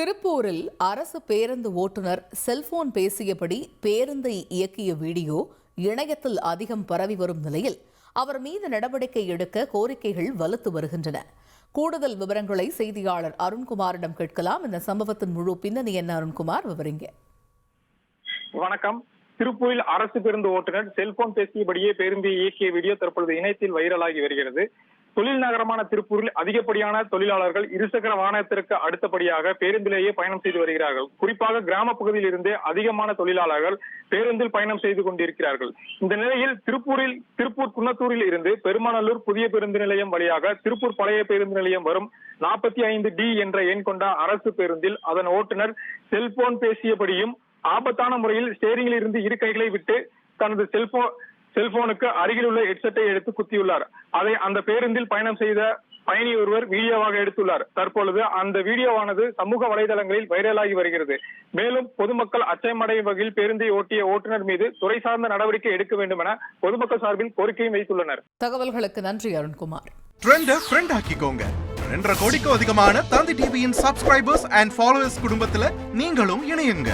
திருப்பூரில் அரசு பேருந்து ஓட்டுநர் செல்போன் பேசியபடி பேருந்தை இயக்கிய வீடியோ இணையத்தில் அதிகம் பரவி வரும் நிலையில் அவர் மீது நடவடிக்கை எடுக்க கோரிக்கைகள் வலுத்து வருகின்றன. கூடுதல் விவரங்களை செய்தியாளர் அருண்குமாரிடம் கேட்கலாம். இந்த சம்பவத்தின் முழு பின்னணி என்ன? அருண்குமார் விவரிங்க. வணக்கம். திருப்பூரில் அரசு பேருந்து ஓட்டுநர் செல்போன் பேசியபடியே பேருந்தை இயக்கிய வீடியோ தற்பொழுது இணையத்தில் வைரலாகி வருகிறது. தொழில் நகரமான திருப்பூரில் அதிகப்படியான தொழிலாளர்கள் இருசக்கர வாகனத்திற்கு அடுத்தபடியாக பேருந்திலேயே பயணம் செய்து வருகிறார்கள். குறிப்பாக கிராம பகுதியில் இருந்தே அதிகமான தொழிலாளர்கள் பேருந்தில் பயணம் செய்து கொண்டிருக்கிறார்கள். இந்த நிலையில் திருப்பூரில் திருப்பூர் குன்னத்தூரில் இருந்து பெருமாநல்லூர் புதிய பேருந்து நிலையம் வழியாக திருப்பூர் பழைய பேருந்து நிலையம் வரும் நாற்பத்தி ஐந்து டி என்ற எண் கொண்ட அரசு பேருந்தில் அதன் ஓட்டுநர் செல்போன் பேசியபடியும் ஆபத்தான முறையில் ஸ்டேரிங்கில் இருந்து இரு கைகளை விட்டு தனது செல்போன் செல்போனுக்கு அருகில் உள்ள ஹெட்செட்டை எடுத்து குத்தியுள்ளார். அதை அந்த பேருந்தில் பயணம் செய்த பயணி ஒருவர் வீடியோவாக எடுத்துள்ளார். தற்பொழுது அந்த வீடியோவானது சமூக வலைதளங்களில் வைரலாகி வருகிறது. மேலும் பொதுமக்கள் அச்சமடையும் வகையில் பேருந்தை ஓட்டிய ஓட்டுநர் மீது துறை சார்ந்த நடவடிக்கை எடுக்க வேண்டும் என பொதுமக்கள் சார்பில் கோரிக்கையும் வைத்துள்ளனர். தகவல்களுக்கு நன்றி அருண்குமார். ட்ரெண்ட ஃப்ரெண்ட் ஆக்கிக்கோங்க. ரெண்டரை கோடிக்கும் அதிகமான தந்தி டிவியின் சப்ஸ்கிரைபர்ஸ் அண்ட் ஃபாலோவர்ஸ் குடும்பத்துல நீங்களும் இணையுங்க.